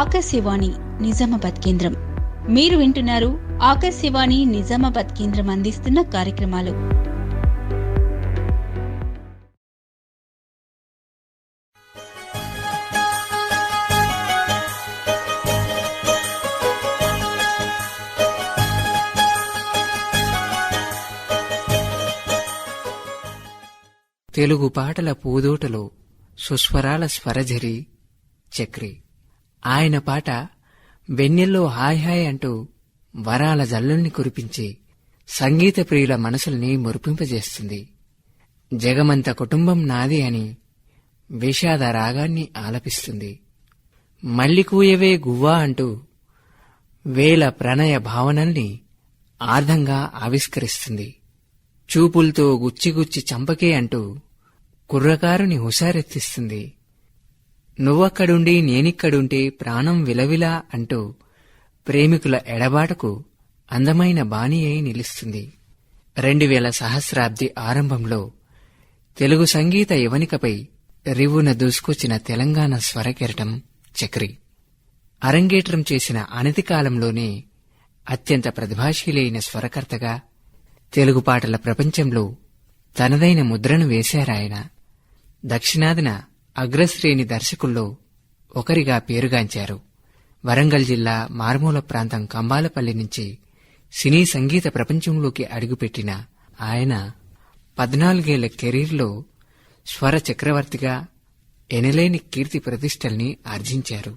ఆకాశవాణి నిజామాబాద్ కేంద్రం. మీరు వింటున్నారు ఆకాశవాణి నిజామాబాద్ కేంద్రం అందిస్తున్న కార్యక్రమాలు. తెలుగు పాటల పూదోటలో సుస్వరాల స్వరజరి చక్రి. ఆయన పాట వెన్నెల్లో హాయ్ హాయ్ అంటూ వరాల జల్లుల్ని కురిపించి సంగీత ప్రియుల మనసుల్ని మురిపింపజేస్తుంది. జగమంత కుటుంబం నాది అని విషాద రాగాన్ని ఆలపిస్తుంది. మల్లికూయవే గువ్వా అంటూ వేల ప్రణయ భావనల్ని ఆర్ధంగా ఆవిష్కరిస్తుంది. చూపులతో గుచ్చిగుచ్చి చంపకే అంటూ కుర్రకారుని హుషారెత్తిస్తుంది. నువ్వక్కడుండి నేనిక్కడుంటే ప్రాణం విలవిలా అంటూ ప్రేమికుల ఎడబాటకు అందమైన బాణి అయి నిలుస్తుంది. రెండు వేల సహస్రాబ్ది ఆరంభంలో తెలుగు సంగీత యవనికపై రివున దూసుకొచ్చిన తెలంగాణ స్వరకెరటం చక్రి. అరంగేట్రం చేసిన అనతి కాలంలోనే అత్యంత ప్రతిభాశీలైన స్వరకర్తగా తెలుగు పాటల ప్రపంచంలో తనదైన ముద్రను వేశారాయన. దక్షిణాదిన అగ్రశ్రేణి దర్శకుల్లో ఒకరిగా పేరుగాంచారు. వరంగల్ జిల్లా మారుమూల ప్రాంతం కంబాలపల్లి నుంచి సినీ సంగీత ప్రపంచంలోకి అడుగుపెట్టిన ఆయన పద్నాలుగేళ్ళ కెరీర్లో స్వర చక్రవర్తిగా ఎనలేని కీర్తి ప్రతిష్టల్ని ఆర్జించారు.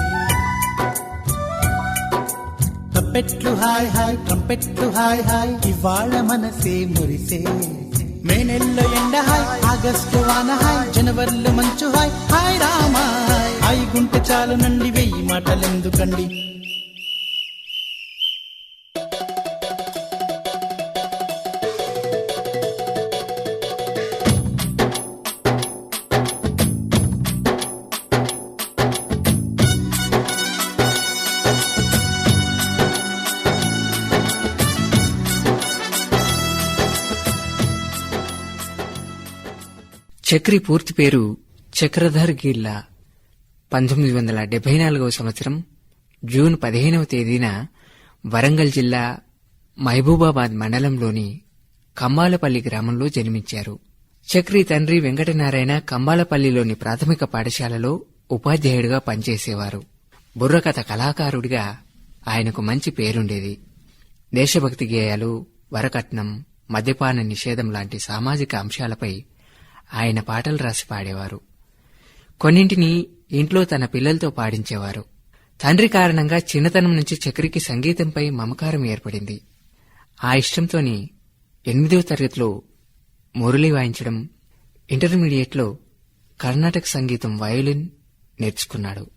ట్రంపెట్లు హాయ్ హాయ్ ట్రంపెట్లు హాయ్ హాయ్ ఇవాళ మనసే మురిసే. మే నెలలో ఎండ హాయ్ ఆగస్టు వాన హాయ్ జనవరిలో మంచు హాయ్. హాయ్ రామా హాయ్ హాయ్ చాలు నండి వెయ్యి మాటలెందుకండి? చక్రి పూర్తి పేరు చక్రధర్ గిల్లా. పంతొమ్మిది వందల డెబ్బై నాలుగవ సంవత్సరం జూన్ పదిహేనవ తేదీన వరంగల్ జిల్లా మహబూబాబాద్ మండలంలోని కంబాలపల్లి గ్రామంలో జన్మించారు. చక్రి తండ్రి వెంకటనారాయణ కంబాలపల్లిలోని ప్రాథమిక పాఠశాలలో ఉపాధ్యాయుడిగా పనిచేసేవారు. బుర్రకథ కళాకారుడిగా ఆయనకు మంచి పేరుండేది. దేశభక్తి గేయాలు వరకట్నం మద్యపాన నిషేధం లాంటి సామాజిక అంశాలపై ఆయన పాటలు రాసి పాడేవారు. కొన్నింటిని ఇంట్లో తన పిల్లలతో పాడించేవారు. తండ్రి కారణంగా చిన్నతనం నుంచి చక్రికి సంగీతంపై మమకారం ఏర్పడింది. ఆ ఇష్టంతోని ఎనిమిదవ తరగతిలో మురళి వాయించడం ఇంటర్మీడియట్లో కర్ణాటక సంగీతం వయోలిన్ నేర్చుకున్నాడు.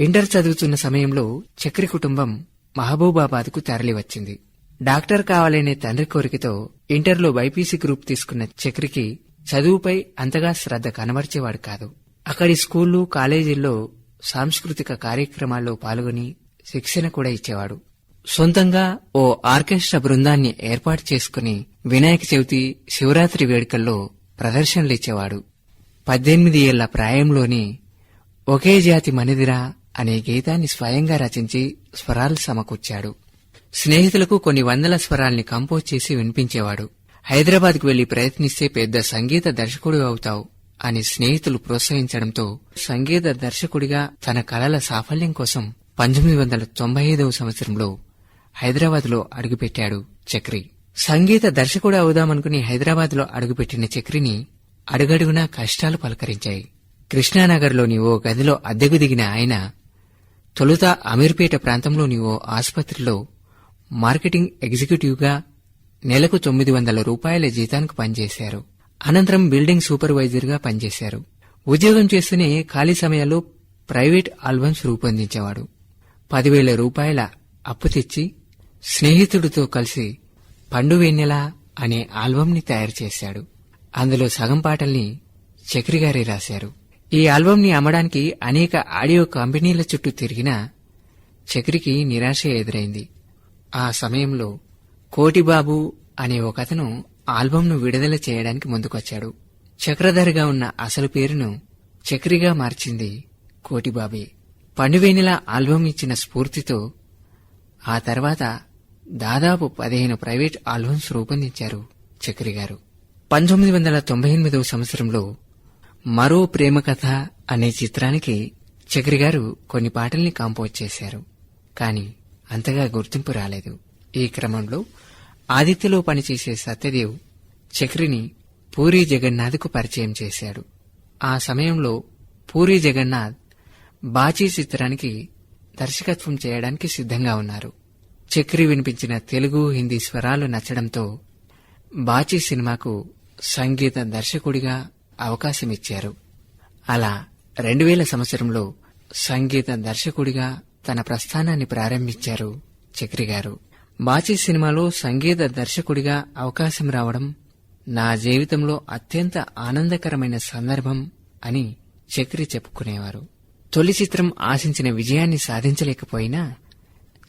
ఇంటర్ చదువుతున్న సమయంలో చక్రి కుటుంబం మహబూబాబాద్కు తరలివచ్చింది. డాక్టర్ కావాలనే తండ్రి కోరికతో ఇంటర్లో బైపీసీ గ్రూప్ తీసుకున్న చక్రికి చదువుపై అంతగా శ్రద్ధ కనబర్చేవాడు కాదు. అక్కడి స్కూళ్ళు కాలేజీల్లో సాంస్కృతిక కార్యక్రమాల్లో పాల్గొని శిక్షణ కూడా ఇచ్చేవాడు. సొంతంగా ఓ ఆర్కెస్ట్రా బృందాన్ని ఏర్పాటు చేసుకుని వినాయక చవితి శివరాత్రి వేడుకల్లో ప్రదర్శనలిచ్చేవాడు పద్దెనిమిది ఏళ్ళ ప్రాయంలోని ఒకే జాతి మనిదిరా అనే గీతాన్ని స్వయంగా రచించి స్వరాలు సమకూర్చాడు. స్నేహితులకు కొన్ని వందల స్వరాల్ని కంపోజ్ చేసి వినిపించేవాడు. హైదరాబాద్కు వెళ్ళి ప్రయత్నిస్తే పెద్ద సంగీత దర్శకుడు అవుతావు అని స్నేహితులు ప్రోత్సహించడంతో సంగీత దర్శకుడిగా తన కళల సాఫల్యం కోసం పంతొమ్మిది వందల తొంభై ఐదవ సంవత్సరంలో హైదరాబాద్లో అడుగుపెట్టాడు చక్రి. సంగీత దర్శకుడు అవుదామనుకుని హైదరాబాద్లో అడుగుపెట్టిన చక్రిని అడుగడుగునా కష్టాలు పలకరించాయి. కృష్ణానగర్లోని ఓ గదిలో అద్దెకు దిగిన ఆయన తొలుత అమీర్పేట ప్రాంతంలోని ఓ ఆసుపత్రిలో మార్కెటింగ్ ఎగ్జిక్యూటివ్గా నెలకు తొమ్మిది వందల రూపాయల జీతానికి పనిచేశారు. అనంతరం బిల్డింగ్ సూపర్వైజర్గా పనిచేశారు. ఉద్యోగం చేస్తూనే ఖాళీ సమయాల్లో ప్రైవేట్ ఆల్బమ్స్ రూపొందించేవాడు. పదివేల రూపాయల అప్పు తెచ్చి స్నేహితుడితో కలిసి పండు వెన్నెల అనే ఆల్బమ్ని తయారు చేశాడు. అందులో సగం పాటల్ని చక్రిగారే రాశారు. ఈ ఆల్బమ్ని అమ్మడానికి అనేక ఆడియో కంపెనీల చుట్టూ తిరిగినా చక్రికి నిరాశ ఎదురైంది. ఆ సమయంలో కోటిబాబు అనే ఒకతను ఆల్బంను విడుదల చేయడానికి ముందుకొచ్చాడు. చక్రధరగా ఉన్న అసలు పేరును చక్రిగా మార్చింది కోటిబాబే. పండువేనిల ఆల్బం ఇచ్చిన స్ఫూర్తితో ఆ తర్వాత దాదాపు పదిహేను ప్రైవేట్ ఆల్బమ్స్ రూపొందించారు చక్రి గారు పంతొమ్మిది వందల తొంభై ఎనిమిదవ సంవత్సరంలో మరో ప్రేమ కథ అనే చిత్రానికి చక్రి గారు కొన్ని పాటల్ని కాంపోజ్ చేశారు. కాని అంతగా గుర్తింపు రాలేదు. ఈ క్రమంలో ఆదిత్యలో పనిచేసే సత్యదేవ్ చక్రిని పూరి జగన్నాథ్కు పరిచయం చేశాడు. ఆ సమయంలో పూరి జగన్నాథ్ బాచీ చిత్రానికి దర్శకత్వం చేయడానికి సిద్ధంగా ఉన్నారు. చక్రి వినిపించిన తెలుగు హిందీ స్వరాలు నచ్చడంతో బాచీ సినిమాకు సంగీత దర్శకుడిగా అవకాశమిచ్చారు. అలా రెండు వేల సంవత్సరంలో సంగీత దర్శకుడిగా తన ప్రస్థానాన్ని ప్రారంభించారు చక్రి గారు. బాచీ సినిమాలో సంగీత దర్శకుడిగా అవకాశం రావడం నా జీవితంలో అత్యంత ఆనందకరమైన సందర్భం అని చక్రి చెప్పుకునేవారు. తొలి చిత్రం ఆశించిన విజయాన్ని సాధించలేకపోయినా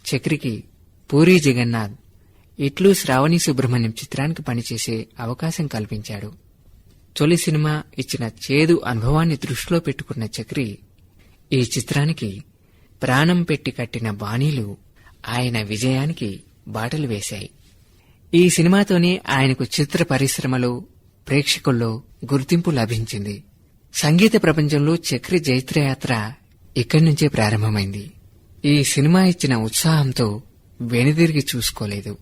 చక్రికి పూరి జగన్నాథ్ ఇట్లు శ్రావణి సుబ్రహ్మణ్యం చిత్రానికి పనిచేసే అవకాశం కల్పించాడు. తొలి సినిమా ఇచ్చిన చేదు అనుభవాన్ని దృష్టిలో పెట్టుకున్న చక్రి ఈ చిత్రానికి ప్రాణం పెట్టి కట్టిన బాణీలు ఆయన విజయానికి బాటలు వేశాయి. ఈ సినిమాతోనే ఆయనకు చిత్ర పరిశ్రమలో ప్రేక్షకుల్లో గుర్తింపు లభించింది. సంగీత ప్రపంచంలో చక్రి జైత్రయాత్ర ఇక్కడి నుంచే ప్రారంభమైంది. ఈ సినిమా ఇచ్చిన ఉత్సాహంతో వెనుదిరిగి చూసుకోలేదు.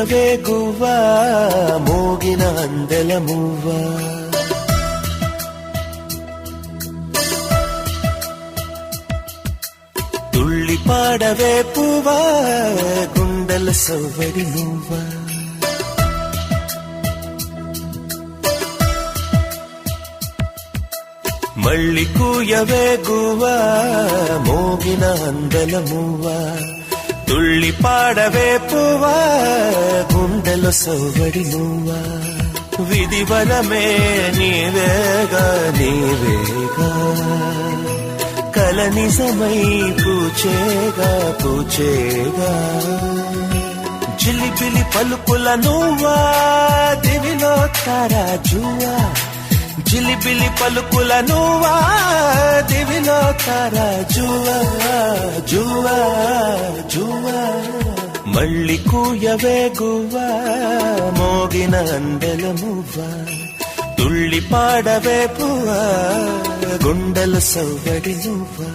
కూయవే గువ్వా మోగిన అందెల మువ్వా తుళ్ళి పాడవే పువ్వా గుండెల సవ్వడి నువ్వా మళ్ళీ కూయవే గువ్వా మోగిన అందెల మువ్వా తుళ్ళి పాడవే పువ్వా గుండెలో సవ్వడి నువ్వా? విధి బలమే నీవేగా నీవేగా. కల నిజమై పూచేగా పూచేగా. జిలిబిలి పలుకుల నువ్వా దివిలో తారా జువా జిలిబిలి పలుకుల నువ్వా? దివిలో తారా జువా జువా జువా. మళ్ళీ కూయవే గువ్వా మోగిన అందెల మువ్వా తుళ్ళి పాడవే పువ్వా గుండెల సవ్వడి నువ్వా?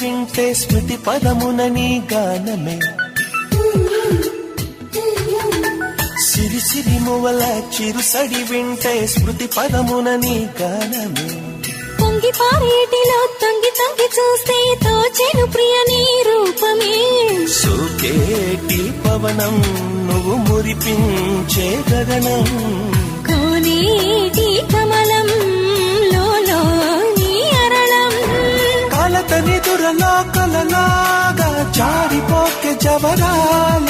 వింటే స్మృతి పదమున నీ గానమే. సిరి సిరి మువల చిరుసడి వింటే స్మృతి పదమున నీ గానమే. పొంగి పారేటిలో తొంగి తొంగి చూస్తే తోచెను ప్రియ నీ రూపమే. సోకేటి పవనం నువ్వు మురిపించే గగనం. కోనేటి కమలం దురలో కలలాగా జారిపోకే జవరాల.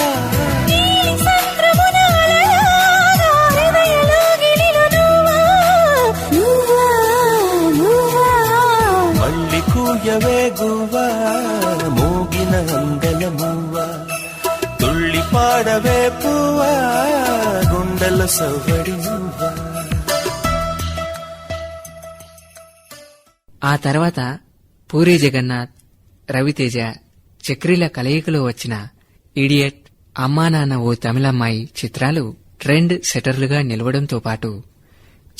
కూయవే గువ్వా మోగిన అందల మువ్వ తుళ్ళి పాడవే పువ్వా గుండెల నువ్వా. ఆ తర్వాత పూరి జగన్నాథ్ రవితేజ చక్రీల కలయికలో వచ్చిన ఇడియట్ అమ్మా నాన్న ఓ తమిళమ్మాయి చిత్రాలు ట్రెండ్ సెటర్లుగా నిలవడంతో పాటు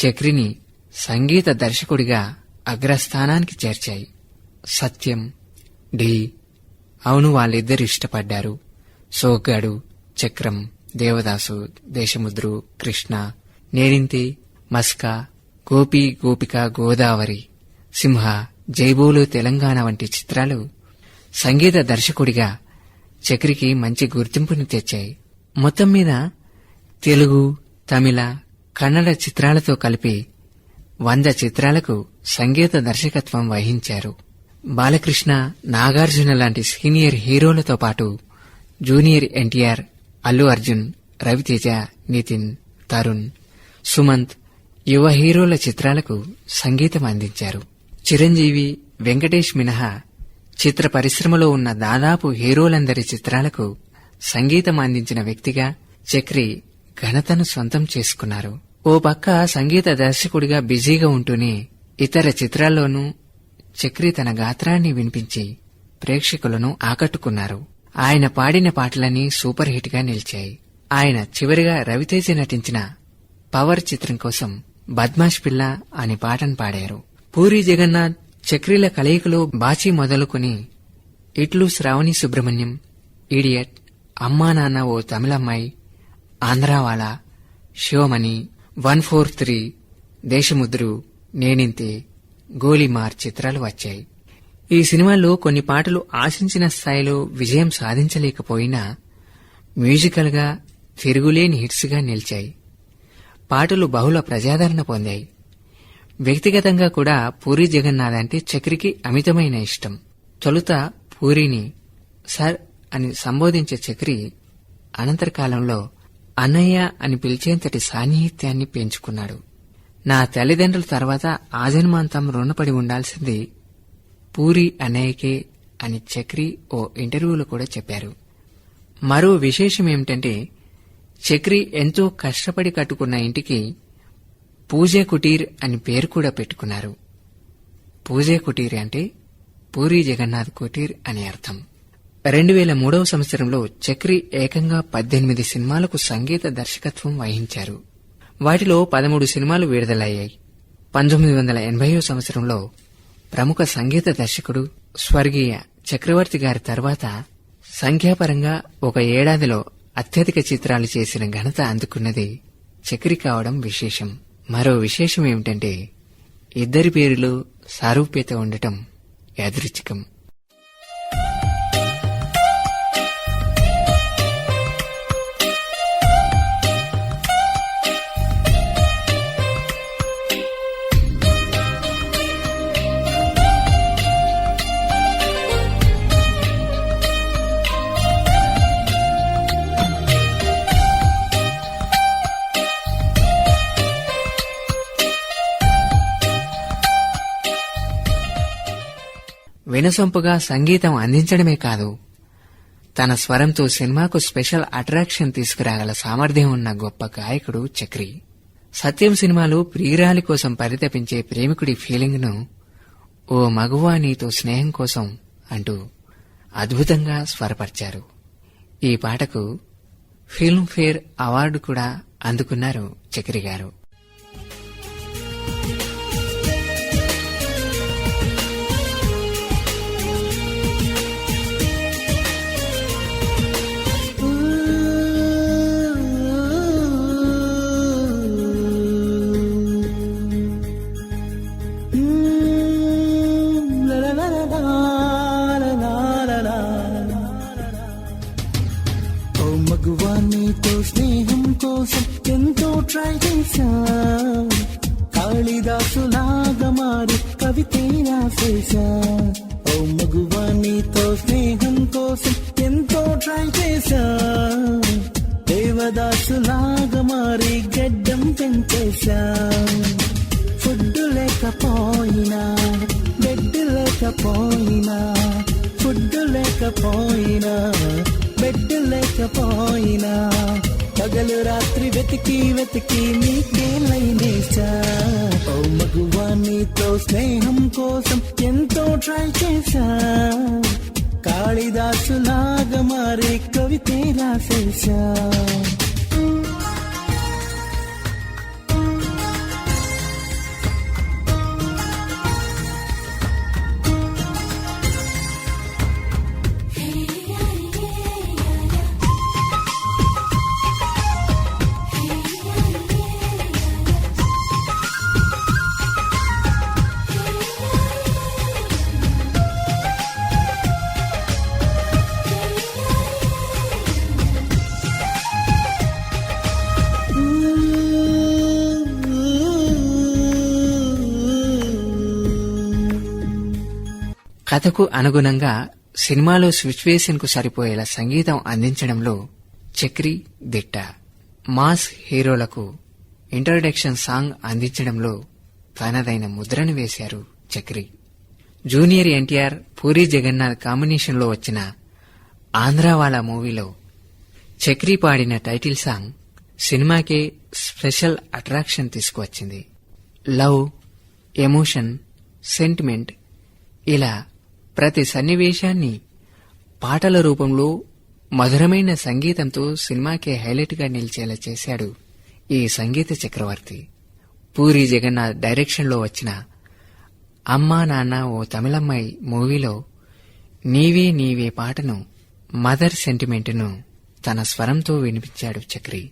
చక్రిని సంగీత దర్శకుడిగా అగ్రస్థానానికి చేర్చాయి. సత్యం డి అవును వాళ్ళిద్దరు ఇష్టపడ్డారు. సోగ్గాడు చక్రం దేవదాసు దేశముద్రు కృష్ణ నేరింతి మస్కా గోపి గోపిక గోదావరి సింహ జైబోలు తెలంగాణ వంటి చిత్రాలు సంగీత దర్శకుడిగా చక్రికి మంచి గుర్తింపుని తెచ్చాయి. మొత్తం మీద తెలుగు తమిళ కన్నడ చిత్రాలతో కలిపి వంద చిత్రాలకు సంగీత దర్శకత్వం వహించారు. బాలకృష్ణ నాగార్జున లాంటి సీనియర్ హీరోలతో పాటు జూనియర్ ఎన్టీఆర్ అల్లు అర్జున్ రవితేజ నితిన్ తరుణ్ సుమంత్ యువ హీరోల చిత్రాలకు సంగీతం అందించారు. చిరంజీవి వెంకటేష్ మినహా చిత్ర పరిశ్రమలో ఉన్న దాదాపు హీరోలందరి చిత్రాలకు సంగీతం అందించిన వ్యక్తిగా చక్రి ఘనతను సొంతం చేసుకున్నారు. ఓ పక్క సంగీత దర్శకుడిగా బిజీగా ఉంటూనే ఇతర చిత్రాల్లోనూ చక్రి తన గాత్రాన్ని వినిపించి ప్రేక్షకులను ఆకట్టుకున్నారు. ఆయన పాడిన పాటలన్నీ సూపర్ హిట్గా నిలిచాయి. ఆయన చివరిగా రవితేజ నటించిన పవర్ చిత్రం కోసం బద్మాష్ పిల్ల అనే పాటను పాడారు. పూరి జగన్నాథ్ చక్రీల కలయికలో బాచి మొదలుకొని ఇట్లు Shravani Subrahmanyam idiot Amma Nanna O Tamilammayi Andhrawala Shivamani one four three Desamuduru Neninthe Golimaar చిత్రాలు వచ్చాయి. ఈ సినిమాల్లో కొన్ని పాటలు ఆశించిన స్థాయిలో విజయం సాధించలేకపోయినా మ్యూజికల్గా తిరుగులేని హిట్స్గా నిలిచాయి. పాటలు బహుళ ప్రజాదరణ పొందాయి. వ్యక్తిగతంగా కూడా పూరి జగన్నాథ్ అంటే చక్రికి అమితమైన ఇష్టం. తొలుత పూరిని సర్ అని సంబోధించే చక్రి అనంతర కాలంలో అన్నయ్య అని పిలిచేంతటి సాన్నిహిత్యాన్ని పెంచుకున్నాడు. నా తల్లిదండ్రుల తర్వాత ఆజన్మాంతం రుణపడి ఉండాల్సింది పూరి అన్నయ్యకే అని చక్రి ఓ ఇంటర్వ్యూలో కూడా చెప్పారు. మరో విశేషం ఏమిటంటే చక్రి ఎంతో కష్టపడి కట్టుకున్న ఇంటికి పూజే కుటీర్ అని పేరు కూడా పెట్టుకున్నారు. పూజే కుటీర్ అంటే పూరి జగన్నాథ్ కుటీర్ అని అర్థం. రెండు వేల మూడవ సంవత్సరంలో చక్రి ఏకంగా పద్దెనిమిది సినిమాలకు సంగీత దర్శకత్వం వహించారు. వాటిలో పదమూడు సినిమాలు విడుదలయ్యాయి. పంతొమ్మిది వందల ఎనభైవ సంవత్సరంలో ప్రముఖ సంగీత దర్శకుడు స్వర్గీయ చక్రవర్తి గారి తర్వాత సంఖ్యాపరంగా ఒక ఏడాదిలో అత్యధిక చిత్రాలు చేసిన ఘనత అందుకున్నది చక్రి కావడం విశేషం. మరో విశేషం ఏమిటంటే ఇద్దరి పేరులో సారూప్యత ఉండటం యాదృచ్ఛికం. వినసొంపుగా సంగీతం అందించడమే కాదు తన స్వరంతో సినిమాకు స్పెషల్ అట్రాక్షన్ తీసుకురాగల సామర్థ్యం ఉన్న గొప్ప గాయకుడు చక్రి. సత్యం సినిమాలో ప్రియురాలి కోసం పరితపించే ప్రేమికుడి ఫీలింగ్ను ఓ మగువా నీతో స్నేహం కోసం అంటూ అద్భుతంగా స్వరపరిచారు. ఈ పాటకు ఫిల్మ్ఫేర్ అవార్డు కూడా అందుకున్నారు చక్రి గారు. ట్రై చేశా. కాళిదాసులాగా మారి కవితే రాసేశా. ఓ మగువా నీతో స్నేహం కోసం ఎంతో ట్రై చేశా. దేవదాసులాగా మారి గడ్డం పెంచేశా. ఫుడ్ లేకపోయినా బెడ్ లేకపోయినా ఫుడ్ లేకపోయినా బెడ్ లేకపోయినా పగలు రాత్రి వెతికి వెతికి నీకే లైనేసా ఓ మగువా నీతో స్నేహం కోసం ఎంతో ట్రై చేశా. కాళిదాసులాగా మారి కవితే రాసేశా. కథకు అనుగుణంగా సినిమాలో సిచ్యువేషన్కు సరిపోయేలా సంగీతం అందించడంలో చక్రి దిట్ట. మాస్ హీరోలకు ఇంట్రడక్షన్ సాంగ్ అందించడంలో తనదైన ముద్రను వేశారు చక్రి. జూనియర్ ఎన్టీఆర్ పూరి జగన్నాథ్ కాంబినేషన్లో వచ్చిన ఆంధ్రావాలా మూవీలో చక్రి పాడిన టైటిల్ సాంగ్ సినిమాకే స్పెషల్ అట్రాక్షన్ తీసుకువచ్చింది. లవ్ ఎమోషన్ సెంటిమెంట్ ఇలా ప్రతి సన్నివేశాన్ని పాటల రూపంలో మధురమైన సంగీతంతో సినిమాకే హైలైట్గా నిలిచేలా చేశాడు ఈ సంగీత చక్రవర్తి. పూరి జగన్నాథ్ డైరెక్షన్లో వచ్చిన అమ్మా నాన్న ఓ తమిళమ్మాయి మూవీలో నీవే నీవే పాటను మదర్ సెంటిమెంట్ను తన స్వరంతో వినిపించాడు చక్రి.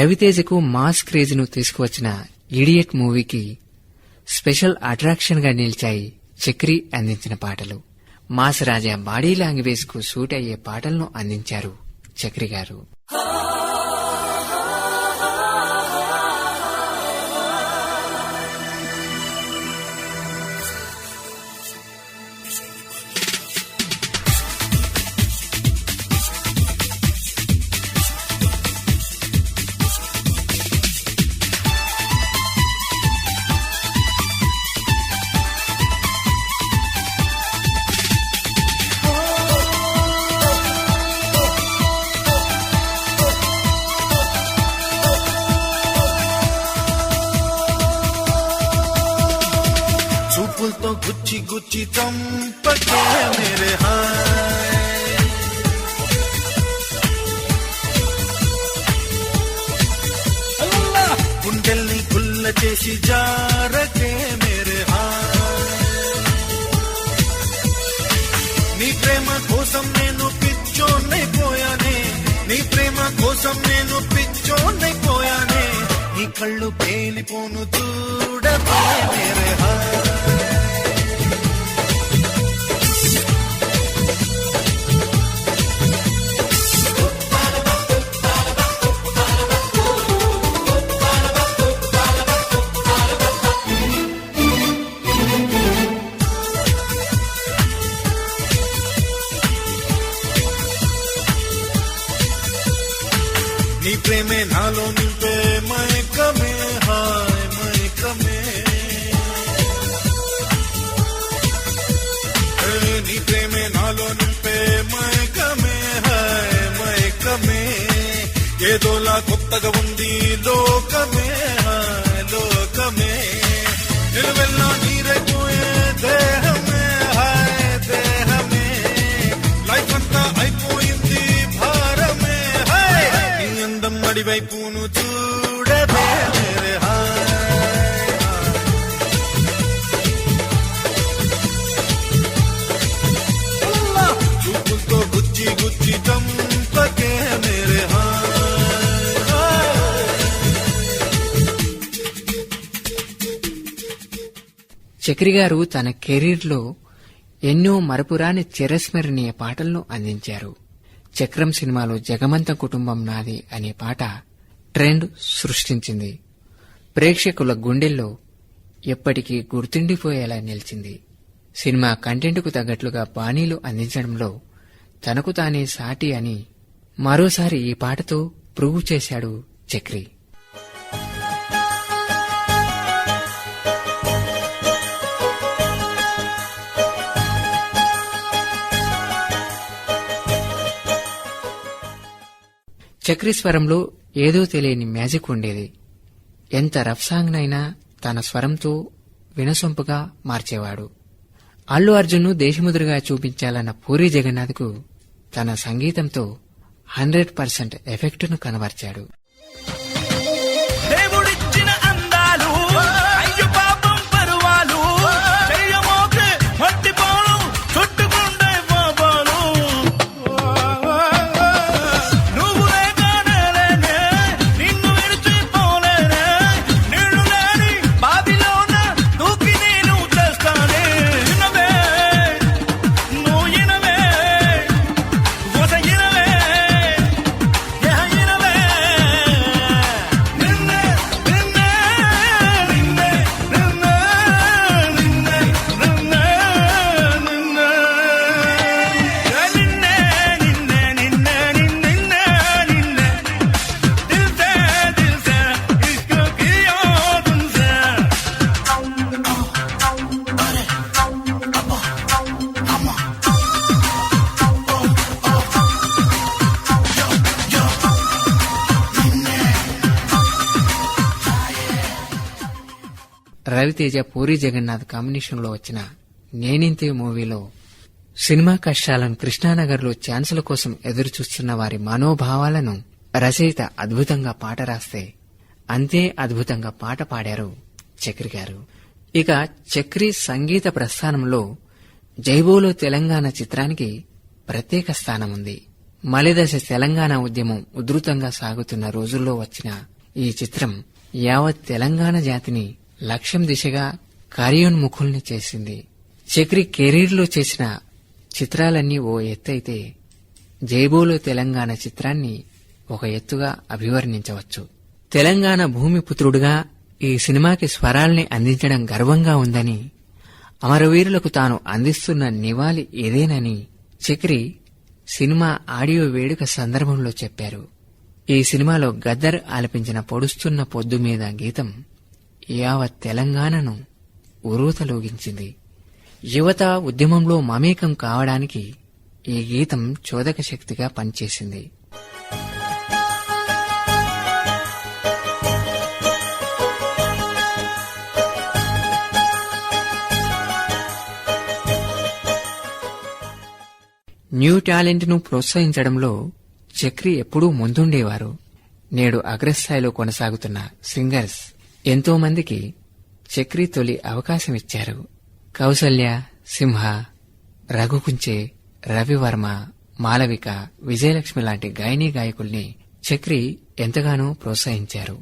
రవితేజకు మాస్ క్రేజ్ను తీసుకువచ్చిన ఇడియట్ మూవీకి స్పెషల్ అట్రాక్షన్గా నిలిచాయి చక్రి అందించిన పాటలు. మాస్ రాజా బాడీ లాంగ్వేజ్కు సూట్ అయ్యే పాటలను అందించారు చక్రి గారు. చూడదే గుచ్చి గుచ్చి చంపకే మేరే చక్రి గారు తన కెరీర్లో ఎన్నో మరపురాని చిరస్మరణీయ పాటలను అందించారు. చక్రం సినిమాలో జగమంత కుటుంబం నాది అనే పాట ట్రెండ్ సృష్టించింది. ప్రేక్షకుల గుండెల్లో ఎప్పటికీ గుర్తుండిపోయేలా నిలిచింది. సినిమా కంటెంట్కు తగ్గట్లుగా బాణీలు అందించడంలో తనకు తానే సాటి అని మరోసారి ఈ పాటతో ప్రూవ్ చేశాడు చక్రి. చక్రీస్వరంలో ఏదో తెలియని మ్యాజిక్ ఉండేది. ఎంత రఫ్ సాంగ్నైనా తన స్వరంతో వినసొంపుగా మార్చేవాడు. అల్లు అర్జున్ను దేశముదురుగా చూపించాలన్న పూరి జగన్నాథ్కు తన సంగీతంతో హండ్రెడ్ పర్సెంట్ ఎఫెక్టును కనబర్చాడు. రవితేజ పూరి జగన్నాథ్ కాంబినేషన్లో వచ్చిన నేనింతే మూవీలో సినిమా కష్టాలను కృష్ణానగర్లో ఛాన్సుల కోసం ఎదురుచూస్తున్న వారి మనోభావాలను రచయిత అద్భుతంగా పాట రాస్తే అంతే అద్భుతంగా పాట పాడారు చక్రి గారు. ఇక చక్రి సంగీత ప్రస్థానంలో జైబోలో తెలంగాణ చిత్రానికి ప్రత్యేక స్థానం ఉంది మలిదశ తెలంగాణ ఉద్యమం ఉధృతంగా సాగుతున్న రోజుల్లో వచ్చిన ఈ చిత్రం యావత్ తెలంగాణ జాతిని లక్ష్యం దిశగా కార్యోన్ముఖుల్ని చేసింది. చక్రి కెరీర్లో చేసిన చిత్రాలన్నీ ఓ ఎత్తైతే జైబోలో తెలంగాణ చిత్రాన్ని ఒక ఎత్తుగా అభివర్ణించవచ్చు. తెలంగాణ భూమిపుత్రుడుగా ఈ సినిమాకి స్వరాల్ని అందించడం గర్వంగా ఉందని అమరవీరులకు తాను అందిస్తున్న నివాళి ఇదేనని చక్రి సినిమా ఆడియో వేడుక సందర్భంలో చెప్పారు. ఈ సినిమాలో గద్దర్ ఆలపించిన పొడుస్తున్న పొద్దు మీద గీతం యావత్ తెలంగాణను ఉరూతలూగించింది. యువత ఉద్యమంలో మమేకం కావడానికి ఈ గీతం చోదక శక్తిగా పనిచేసింది. న్యూ టాలెంట్ను ప్రోత్సహించడంలో చక్రి ఎప్పుడూ ముందుండేవారు. నేడు అగ్రస్థాయిలో కొనసాగుతున్న సింగర్స్ ఎంతోమందికి చక్రీ తొలి అవకాశం ఇచ్చారు కౌసల్య సింహ రఘుకుంచే రవివర్మ మాలవిక విజయలక్ష్మి లాంటి గాయనీ గాయకుల్ని చక్రి ఎంతగానో ప్రోత్సహించారు.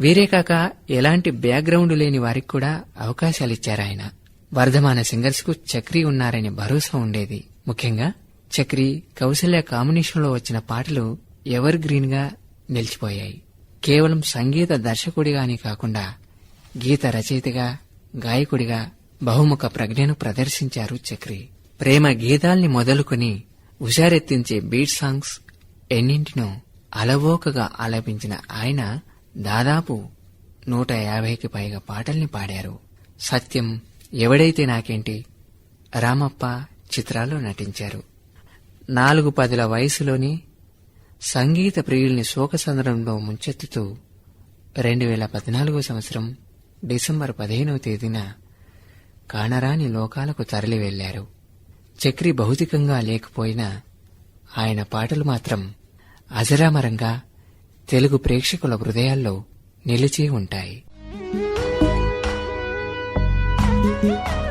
వీరే కాక ఎలాంటి బ్యాక్గ్రౌండ్ లేని వారికి కూడా అవకాశాలిచ్చారాయన వర్ధమాన సింగర్స్కు చక్రి ఉన్నారని భరోసా ఉండేది. ముఖ్యంగా చక్రి కౌశల్య కాంబినేషన్లో వచ్చిన పాటలు ఎవర్ గ్రీన్గా నిలిచిపోయాయి. కేవలం సంగీత దర్శకుడిగానే కాకుండా గీత రచయితగా గాయకుడిగా బహుముఖ ప్రజ్ఞను ప్రదర్శించారు చక్రి. ప్రేమ గీతాల్ని మొదలుకొని హుషారెత్తించే బీట్ సాంగ్స్ ఎన్నింటినో అలవోకగా ఆలపించిన ఆయన దాదాపు నూట యాభైకి పైగా పాటల్ని పాడారు. సత్యం ఎవడైతే నాకేంటి? రామప్ప చిత్రాల్లో నటించారు. నాలుగు పదుల వయసులోని సంగీత ప్రియుల్ని శోకసంద్రంలో ముంచెత్తుతూ రెండు వేల పద్నాలుగో సంవత్సరం డిసెంబర్ పదిహేనవ తేదీన కానరాని లోకాలకు తరలి వెళ్ళారు చక్రి భౌతికంగా లేకపోయినా ఆయన పాటలు మాత్రం అజరామరంగా తెలుగు ప్రేక్షకుల హృదయాల్లో నిలిచి ఉంటాయి. నువ్వక్కడుంటే